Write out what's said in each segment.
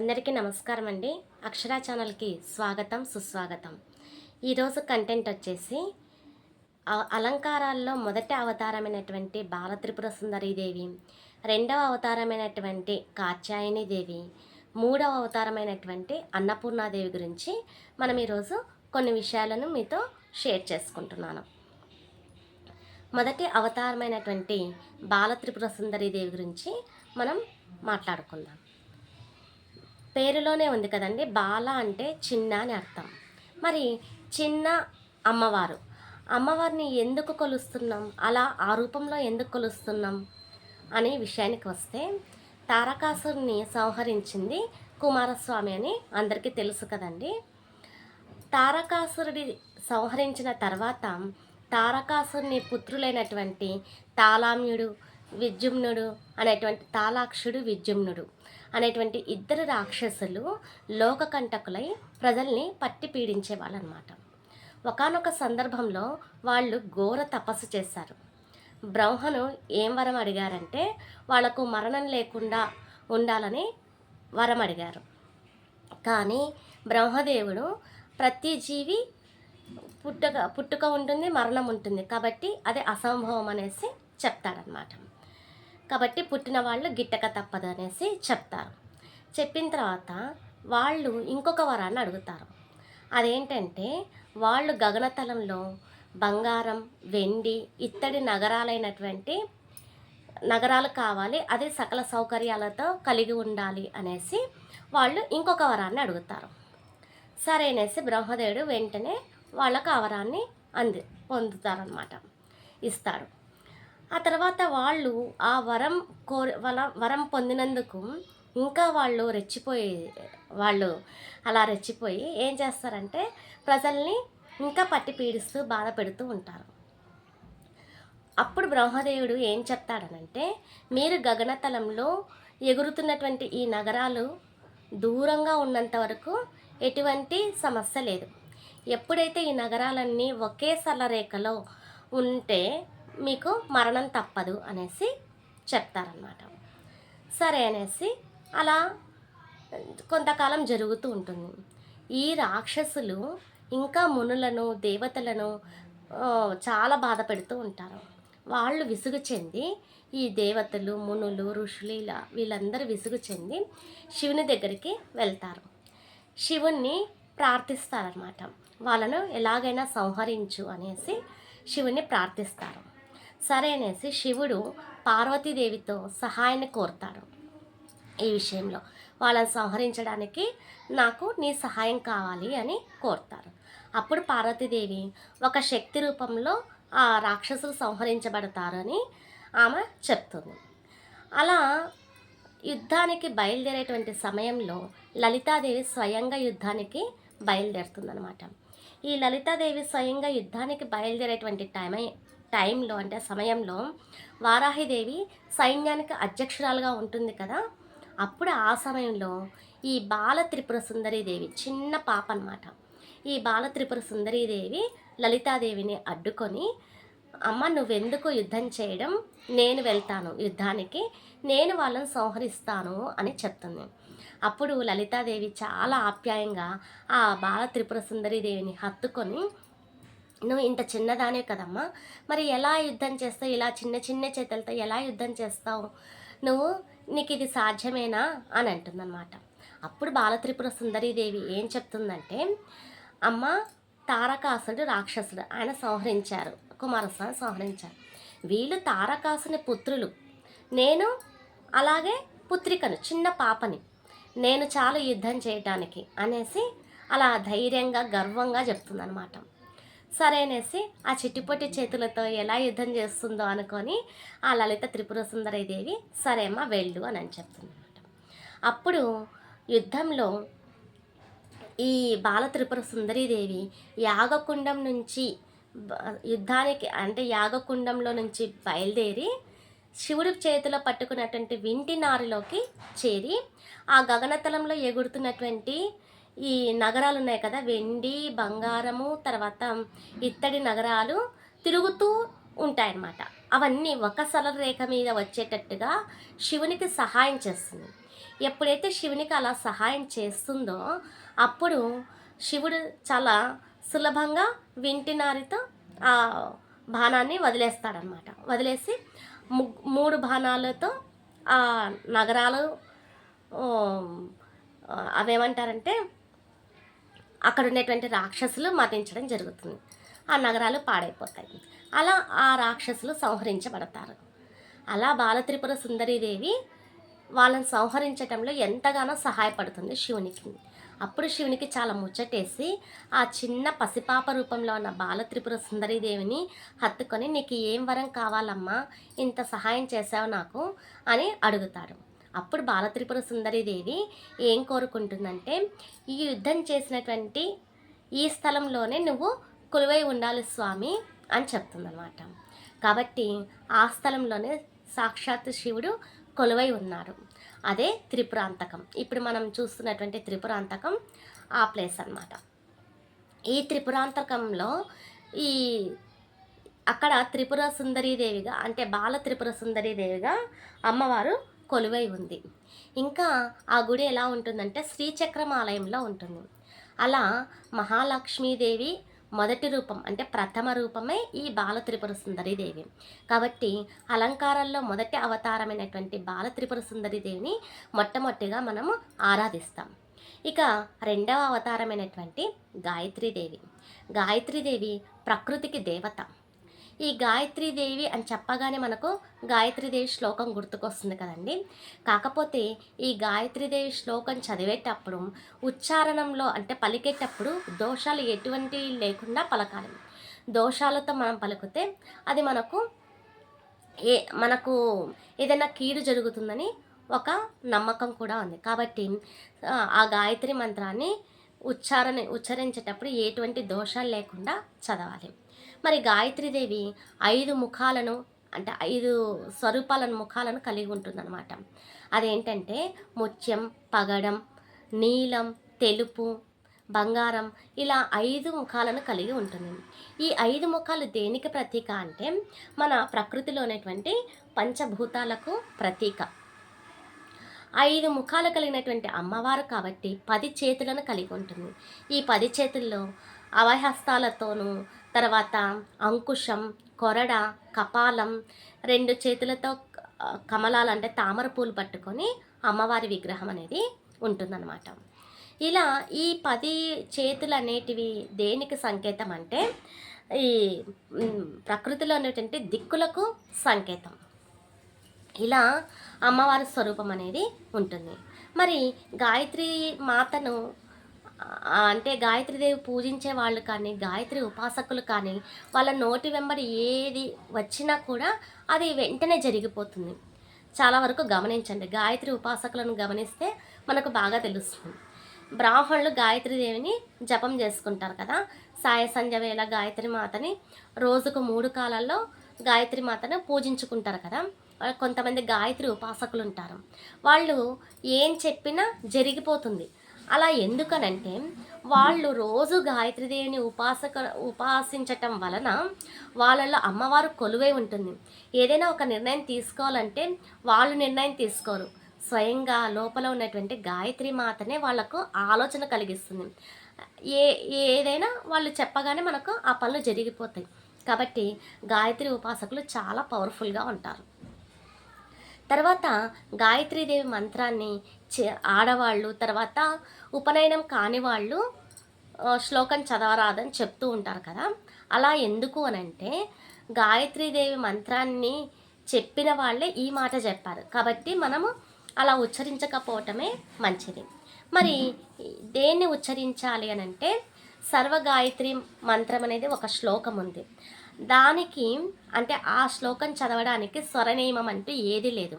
అందరికీ నమస్కారం అండి. అక్షర ఛానల్కి స్వాగతం సుస్వాగతం. ఈరోజు కంటెంట్ వచ్చేసి అలంకారాల్లో మొదటి అవతారమైనటువంటి బాలత్రిపుర సుందరీదేవి రెండవ అవతారమైనటువంటి కాత్యాయని దేవి మూడవ అవతారమైనటువంటి అన్నపూర్ణాదేవి గురించి మనం ఈరోజు కొన్ని విషయాలను మీతో షేర్ చేసుకుంటున్నాను. మొదటి అవతారమైనటువంటి బాలత్రిపుర సుందరీదేవి గురించి మనం మాట్లాడుకుందాం. పేరులోనే ఉంది కదండి. బాల అంటే చిన్న అని అర్థం. మరి చిన్న అమ్మవారు. అమ్మవారిని ఎందుకు కొలుస్తున్నాం? అలా ఆ రూపంలో ఎందుకు కొలుస్తున్నాం? అనే విషయానికి వస్తే తారకాసురుని సంహరించింది కుమారస్వామి అని అందరికీ తెలుసు కదండి. తారకాసురుడి సంహరించిన తర్వాత తారకాసురుని పుత్రులైనటువంటి తాలామ్యుడు విద్యుమ్నుడు అనేటువంటి తాలాక్షుడు విద్యుమ్నుడు అనేటువంటి ఇద్దరు రాక్షసులు లోకకంటకులై ప్రజల్ని పట్టి పీడించే అనమాట ఒకనొక సందర్భంలో వాళ్ళు ఘోర తపస్సు చేశారు. బ్రహ్మను ఏం వరం అడిగారంటే వాళ్ళకు మరణం లేకుండా ఉండాలని వరం అడిగారు. కానీ బ్రహ్మదేవుడు ప్రతి జీవి పుట్టుక పుట్టుక ఉంటుంది మరణం ఉంటుంది. కాబట్టి అది అసంభవం అనేసి చెప్తాడనమాట. కాబట్టి పుట్టిన వాళ్ళు గిట్టక తప్పదు అనేసి చెప్తారు. చెప్పిన తర్వాత వాళ్ళు ఇంకొక వరాన్ని అడుగుతారు. అదేంటంటే వాళ్ళు గగనతలంలో బంగారం వెండి ఇత్తడి నగరాలైనటువంటి నగరాలు కావాలి అదే సకల సౌకర్యాలతో కలిగి ఉండాలి అనేసి వాళ్ళు ఇంకొక వరాన్ని అడుగుతారు. సరే అనేసి బ్రహ్మదేవుడు వెంటనే వాళ్ళకు ఆ వరాన్ని అంది పొందుతారనమాట ఇస్తాడు. ఆ తర్వాత వాళ్ళు ఆ వరం కోరి వరం పొందినందుకు ఇంకా వాళ్ళు రెచ్చిపోయి వాళ్ళు అలా రెచ్చిపోయి ఏం చేస్తారంటే ప్రజల్ని ఇంకా పట్టి పీడిస్తూ బాధ పెడుతూ ఉంటారు. అప్పుడు బ్రహ్మదేవుడు ఏం చెప్తాడనంటే మీరు గగనతలంలో ఎగురుతున్నటువంటి ఈ నగరాలు దూరంగా ఉన్నంత వరకు ఎటువంటి సమస్య లేదు. ఎప్పుడైతే ఈ నగరాలన్నీ ఒకే సరళరేఖలో ఉంటే మీకు మరణం తప్పదు అనేసి చెప్తారనమాట సరే అనేసి అలా కొంతకాలం జరుగుతూ ఉంటుంది. ఈ రాక్షసులు ఇంకా మునులను దేవతలను చాలా బాధ పెడుతూ ఉంటారు. వాళ్ళు విసుగు చెంది ఈ దేవతలు మునులు ఋషులు ఇలా వీళ్ళందరూ విసుగు చెంది శివుని దగ్గరికి వెళ్తారు. శివుణ్ణి ప్రార్థిస్తారనమాట వాళ్ళను ఎలాగైనా సంహరించు అనేసి శివుణ్ణి ప్రార్థిస్తారు. సరే అనేసి శివుడు పార్వతీదేవితో సహాయాన్ని కోరుతాడు ఈ విషయంలో. వాళ్ళని సంహరించడానికి నాకు నీ సహాయం కావాలి అని కోరుతారు. అప్పుడు పార్వతీదేవి ఒక శక్తి రూపంలో ఆ రాక్షసులు సంహరించబడతారని ఆమె చెప్తుంది. అలా యుద్ధానికి బయలుదేరేటువంటి సమయంలో లలితాదేవి స్వయంగా యుద్ధానికి బయలుదేరుతుందనమాట ఈ లలితాదేవి స్వయంగా యుద్ధానికి బయలుదేరేటువంటి టైం టైంలో అంటే సమయంలో వారాహిదేవి సైన్యానికి అధ్యక్షురాలుగా ఉంటుంది కదా. అప్పుడు ఆ సమయంలో ఈ బాల త్రిపుర సుందరీదేవి చిన్న పాప అనమాట ఈ బాల త్రిపుర సుందరీదేవి లలితాదేవిని అడ్డుకొని అమ్మ నువ్వెందుకు యుద్ధం చేయడం? నేను వెళ్తాను యుద్ధానికి. నేను వాళ్ళని సంహరిస్తాను అని చెప్తుంది. అప్పుడు లలితాదేవి చాలా ఆప్యాయంగా ఆ బాల త్రిపుర సుందరీదేవిని హత్తుకొని నువ్వు ఇంత చిన్నదానే కదమ్మా. మరి ఎలా యుద్ధం చేస్తావు? ఇలా చిన్న చిన్న చేతులతో ఎలా యుద్ధం చేస్తావు? నువ్వు నీకు ఇది సాధ్యమేనా? అని అంటుందన్నమాట. అప్పుడు బాలత్రిపుర సుందరీదేవి ఏం చెప్తుందంటే అమ్మ తారకాసుడు రాక్షసుడు. ఆయన సంహరించారు. కుమారస్వామి సంహరించారు. వీళ్ళు తారకాసుని పుత్రులు. నేను అలాగే పుత్రికను చిన్న పాపని. నేను చాలు యుద్ధం చేయటానికి అనేసి అలా ధైర్యంగా గర్వంగా చెప్తుందనమాట సరే అనేసి ఆ చిట్టిపొట్టి చేతులతో ఎలా యుద్ధం చేస్తుందో అనుకొని ఆ లలిత త్రిపుర సుందరీదేవి సరే అమ్మ వెళ్ళు అని అని చెప్తుంది అప్పుడు యుద్ధంలో ఈ బాల త్రిపుర సుందరీదేవి యాగకుండం నుంచి యుద్ధానికి అంటే యాగకుండంలో నుంచి బయలుదేరి శివుడి చేతిలో పట్టుకున్నటువంటి వింటి నారులోకి చేరి ఆ గగనతలంలో ఎగురుతున్నటువంటి ఈ నగరాలు ఉన్నాయి కదా వెండి బంగారము తర్వాత ఇత్తడి నగరాలు తిరుగుతూ ఉంటాయన్నమాట. అవన్నీ ఒక సరళ రేఖ మీద వచ్చేటట్టుగా శివునికి సహాయం చేస్తుంది. ఎప్పుడైతే శివునికి అలా సహాయం చేస్తుందో అప్పుడు శివుడు చాలా సులభంగా వింటినారితో ఆ బాణాన్ని వదిలేస్తాడనమాట వదిలేసి మూడు బాణాలతో ఆ నగరాలు అవేమంటారంటే అక్కడ ఉండేటువంటి రాక్షసులు మరణించడం జరుగుతుంది. ఆ నగరాలు పాడైపోతాయి. అలా ఆ రాక్షసులు సంహరించబడతారు. అలా బాలత్రిపుర సుందరీదేవి వాళ్ళని సంహరించటంలో ఎంతగానో సహాయపడుతుంది శివునికి. అప్పుడు శివునికి చాలా ముచ్చటేసి ఆ చిన్న పసిపాప రూపంలో ఉన్న బాలత్రిపుర సుందరీదేవిని హత్తుకొని నీకు ఏం వరం కావాలమ్మా? ఇంత సహాయం చేసావు నాకు అని అడుగుతాడు. అప్పుడు బాలత్రిపుర సుందరీదేవి ఏం కోరుకుంటుందంటే ఈ యుద్ధం చేసినటువంటి ఈ స్థలంలోనే నువ్వు కొలువై ఉండాలి స్వామి అని చెప్తుందన్నమాట. కాబట్టి ఆ స్థలంలోనే సాక్షాత్ శివుడు కొలువై ఉన్నారు. అదే త్రిపురాంతకం. ఇప్పుడు మనం చూస్తున్నటువంటి త్రిపురాంతకం ఆ ప్లేస్ అనమాట ఈ త్రిపురాంతకంలో ఈ అక్కడ త్రిపుర సుందరీదేవిగా అంటే బాల త్రిపుర సుందరీదేవిగా అమ్మవారు కొలువై ఉంది. ఇంకా ఆ గుడి ఎలా ఉంటుందంటే శ్రీచక్రం ఆలయంలో ఉంటుంది. అలా మహాలక్ష్మీదేవి మొదటి రూపం అంటే ప్రథమ రూపమే ఈ బాల త్రిపుర సుందరీదేవి కాబట్టి అలంకారాల్లో మొదటి అవతారమైనటువంటి బాల త్రిపుర సుందరీదేవిని మొట్టమొదటిగా మనము ఆరాధిస్తాం. ఇక రెండవ అవతారమైనటువంటి గాయత్రీదేవి గాయత్రీదేవి ప్రకృతికి దేవత. ఈ గాయత్రీదేవి అని చెప్పగానే మనకు గాయత్రీదేవి శ్లోకం గుర్తుకొస్తుంది కదండి. కాకపోతే ఈ గాయత్రీదేవి శ్లోకం చదివేటప్పుడు ఉచ్చారణంలో అంటే పలికేటప్పుడు దోషాలు ఎటువంటివి లేకుండా పలకాలి. దోషాలతో మనం పలికితే అది మనకు ఏ మనకు ఏదైనా కీడు జరుగుతుందని ఒక నమ్మకం కూడా ఉంది. కాబట్టి ఆ, ఆ గాయత్రి మంత్రాన్ని ఉచ్చారణ ఉచ్చరించేటప్పుడు ఎటువంటి దోషాలు లేకుండా చదవాలి. మరి గాయత్రీదేవి ఐదు ముఖాలను అంటే ఐదు స్వరూపాలను ముఖాలను కలిగి ఉంటుందన్నమాట. అదేంటంటే ముత్యం పగడం నీలం తెలుపు బంగారం ఇలా ఐదు ముఖాలను కలిగి ఉంటుంది. ఈ ఐదు ముఖాలు దేనికి ప్రతీక అంటే మన ప్రకృతిలో ఉన్నటువంటి పంచభూతాలకు ప్రతీక. ఐదు ముఖాలు కలిగినటువంటి అమ్మవారు కాబట్టి పది చేతులను కలిగి ఉంటుంది. ఈ పది చేతుల్లో అవహస్తాలతోనూ తర్వాత అంకుశం కొరడ కపాలం రెండు చేతులతో కమలాలు అంటే తామర పూలు పట్టుకొని అమ్మవారి విగ్రహం అనేది ఉంటుందన్నమాట. ఇలా ఈ పది చేతులు అనేటివి దేనికి సంకేతం అంటే ఈ ప్రకృతిలో ఉన్నటువంటి దిక్కులకు సంకేతం. ఇలా అమ్మవారి స్వరూపం అనేది ఉంటుంది. మరి గాయత్రి మాతను అంటే గాయత్రీదేవి పూజించే వాళ్ళు కానీ గాయత్రి ఉపాసకులు కానీ వాళ్ళ నోటి వెంబడి ఏది వచ్చినా కూడా అది వెంటనే జరిగిపోతుంది. చాలా వరకు గమనించండి. గాయత్రి ఉపాసకులను గమనిస్తే మనకు బాగా తెలుస్తుంది. బ్రాహ్మణులు గాయత్రీదేవిని జపం చేసుకుంటారు కదా. సాయ సంధ్య వేళ గాయత్రి మాతని రోజుకు మూడు కాలాల్లో గాయత్రి మాతను పూజించుకుంటారు కదా. కొంతమంది గాయత్రి ఉపాసకులు ఉంటారు. వాళ్ళు ఏం చెప్పినా జరిగిపోతుంది. అలా ఎందుకనంటే వాళ్ళు రోజు గాయత్రీదేవిని ఉపాసక ఉపాసించటం వలన వాళ్ళలో అమ్మవారు కొలువై ఉంటుంది. ఏదైనా ఒక నిర్ణయం తీసుకోవాలంటే వాళ్ళు నిర్ణయం తీసుకోరు. స్వయంగా లోపల ఉన్నటువంటి గాయత్రి మాతనే వాళ్ళకు ఆలోచన కలిగిస్తుంది. ఏ ఏదైనా వాళ్ళు చెప్పగానే మనకు ఆ పనులు జరిగిపోతాయి. కాబట్టి గాయత్రి ఉపాసకులు చాలా పవర్ఫుల్గా ఉంటారు. తర్వాత గాయత్రీదేవి మంత్రాన్ని చే- ఆడవాళ్ళు తర్వాత ఉపనయనం కాని వాళ్ళు శ్లోకం చదవరాదని చెప్తూ ఉంటారు కదా. అలా ఎందుకు అని అంటే గాయత్రీదేవి మంత్రాన్ని చెప్పిన వాళ్ళే ఈ మాట చెప్పారు. కాబట్టి మనము అలా ఉచ్చరించకపోవటమే మంచిది. మరి దేన్ని ఉచ్చరించాలి అని అంటే సర్వగాయత్రి మంత్రం అనేది ఒక శ్లోకం ఉంది. దానికి అంటే ఆ శ్లోకం చదవడానికి స్వరనియమం అంటూ ఏది లేదు.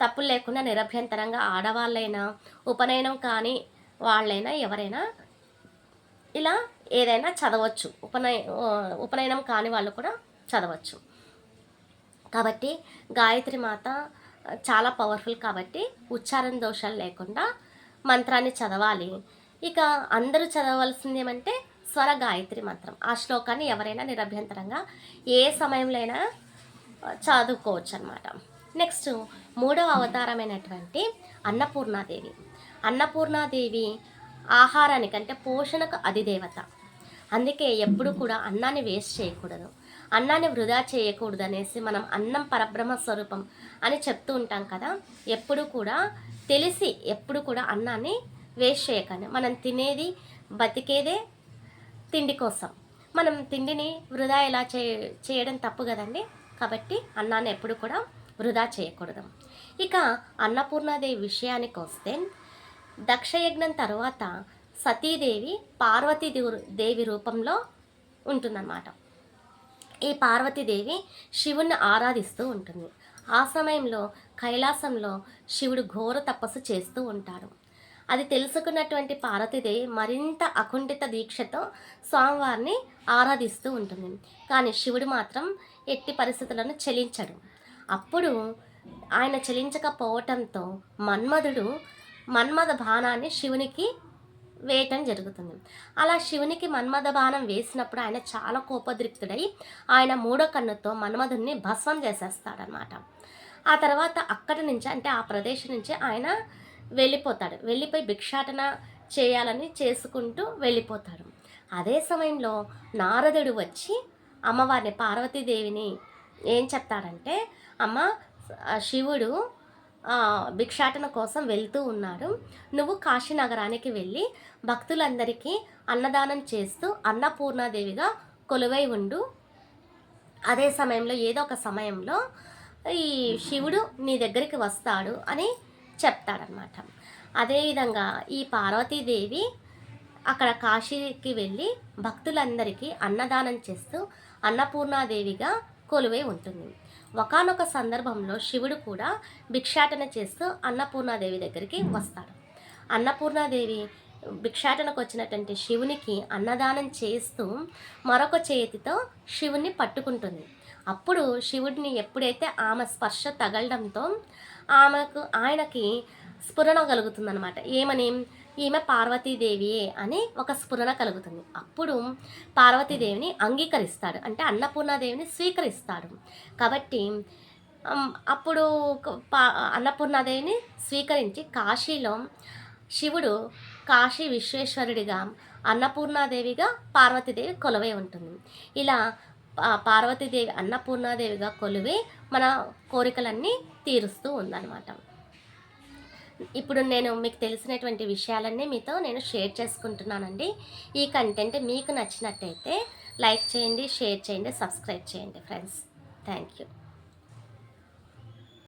తప్పులు లేకుండా నిరభ్యంతరంగా ఆడవాళ్ళైనా ఉపనయనం కాని వాళ్ళైనా ఎవరైనా ఇలా ఏదైనా చదవచ్చు. ఉపనయ ఉపనయనం కాని వాళ్ళు కూడా చదవచ్చు. కాబట్టి గాయత్రి మాత చాలా పవర్ఫుల్ కాబట్టి ఉచ్చారణ దోషాలు లేకుండా మంత్రాన్ని చదవాలి. ఇక అందరూ చదవలసింది ఏమంటే స్వర గాయత్రి మంత్రం. ఆ శ్లోకాన్ని ఎవరైనా నిరభ్యంతరంగా ఏ సమయంలో అయినా చదువుకోవచ్చు అనమాట నెక్స్ట్ మూడవ అవతారమైనటువంటి అన్నపూర్ణాదేవి. అన్నపూర్ణాదేవి ఆహారానికి అంటే పోషణకు అధిదేవత. అందుకే ఎప్పుడు కూడా అన్నాన్ని వేస్ట్ చేయకూడదు. అన్నాన్ని వృధా చేయకూడదు అనేసి మనం అన్నం పరబ్రహ్మ స్వరూపం అని చెప్తూ ఉంటాం కదా ఎప్పుడు కూడా తెలిసి ఎప్పుడు కూడా అన్నాన్ని వేస్ట్ చేయకండి. మనం తినేది బతికేదే తిండి కోసం. మనం తిండిని వృధా ఎలా చే చేయడం తప్పు కదండి? కాబట్టి అన్నాన్ని ఎప్పుడు కూడా వృధా చేయకూడదు. ఇక అన్నపూర్ణాదేవి విషయానికి వస్తే దక్షయజ్ఞం తర్వాత సతీదేవి పార్వతీ దేవి రూపంలో ఉంటుందన్నమాట. ఈ పార్వతీదేవి శివుణ్ణి ఆరాధిస్తూ ఉంటుంది. ఆ సమయంలో కైలాసంలో శివుడు ఘోర తపస్సు చేస్తూ ఉంటాడు. అది తెలుసుకున్నటువంటి పార్వతీదేవి మరింత అకుంఠిత దీక్షతో స్వామివారిని ఆరాధిస్తూ ఉంటుంది. కానీ శివుడు మాత్రం ఎట్టి పరిస్థితులను చెలించడు. అప్పుడు ఆయన చెలించకపోవటంతో మన్మధుడు మన్మథ బాణాన్ని శివునికి వేయటం జరుగుతుంది. అలా శివునికి మన్మథ బాణం వేసినప్పుడు ఆయన చాలా కోపదృప్తుడై ఆయన మూడో కన్నుతో మన్మధుడిని భస్వం చేసేస్తాడనమాట ఆ తర్వాత అక్కడి నుంచి అంటే ఆ ప్రదేశం నుంచి ఆయన వెళ్ళిపోతాడు. వెళ్ళిపోయి భిక్షాటన చేయాలని చేసుకుంటూ వెళ్ళిపోతాడు. అదే సమయంలో నారదుడు వచ్చి అమ్మవారిని పార్వతీదేవిని ఏం చెప్తాడంటే అమ్మ శివుడు భిక్షాటన కోసం వెళ్తూ ఉన్నాడు. నువ్వు కాశీనగరానికి వెళ్ళి భక్తులందరికీ అన్నదానం చేస్తూ అన్నపూర్ణాదేవిగా కొలువై ఉండు. అదే సమయంలో ఏదో ఒక సమయంలో ఈ శివుడు నీ దగ్గరికి వస్తాడు అని చెప్తాడనమాట. అదేవిధంగా ఈ పార్వతీదేవి అక్కడ కాశీకి వెళ్ళి భక్తులందరికీ అన్నదానం చేస్తూ అన్నపూర్ణాదేవిగా కొలువై ఉంటుంది. ఒకనొక సందర్భంలో శివుడు కూడా భిక్షాటన చేస్తూ అన్నపూర్ణాదేవి దగ్గరికి వస్తాడు. అన్నపూర్ణాదేవి భిక్షాటనకు వచ్చినటువంటి శివునికి అన్నదానం చేస్తూ మరొక చేతితో శివుణ్ణి పట్టుకుంటుంది. అప్పుడు శివుడిని ఎప్పుడైతే ఆమె స్పర్శ తగలడంతో ఆమెకు ఆయనకి స్ఫురణ కలుగుతుందనమాట ఏమని? ఈమె పార్వతీదేవియే అని ఒక స్ఫురణ కలుగుతుంది. అప్పుడు పార్వతీదేవిని అంగీకరిస్తాడు. అంటే అన్నపూర్ణాదేవిని స్వీకరిస్తాడు. కాబట్టి అప్పుడు అన్నపూర్ణాదేవిని స్వీకరించి కాశీలో శివుడు కాశీ విశ్వేశ్వరుడిగా అన్నపూర్ణాదేవిగా పార్వతీదేవి కొలువై ఉంటుంది. ఇలా పార్వతీదేవి అన్నపూర్ణాదేవిగా కొలువే మన కోరికలన్నీ తీరుస్తూ ఉందన్నమాట. ఇప్పుడు నేను మీకు తెలిసినటువంటి విషయాలన్నీ మీతో నేను షేర్ చేసుకుంటున్నానండి. ఈ కంటెంట్ మీకు నచ్చినట్టయితే లైక్ చేయండి షేర్ చేయండి సబ్స్క్రైబ్ చేయండి ఫ్రెండ్స్. Thank you.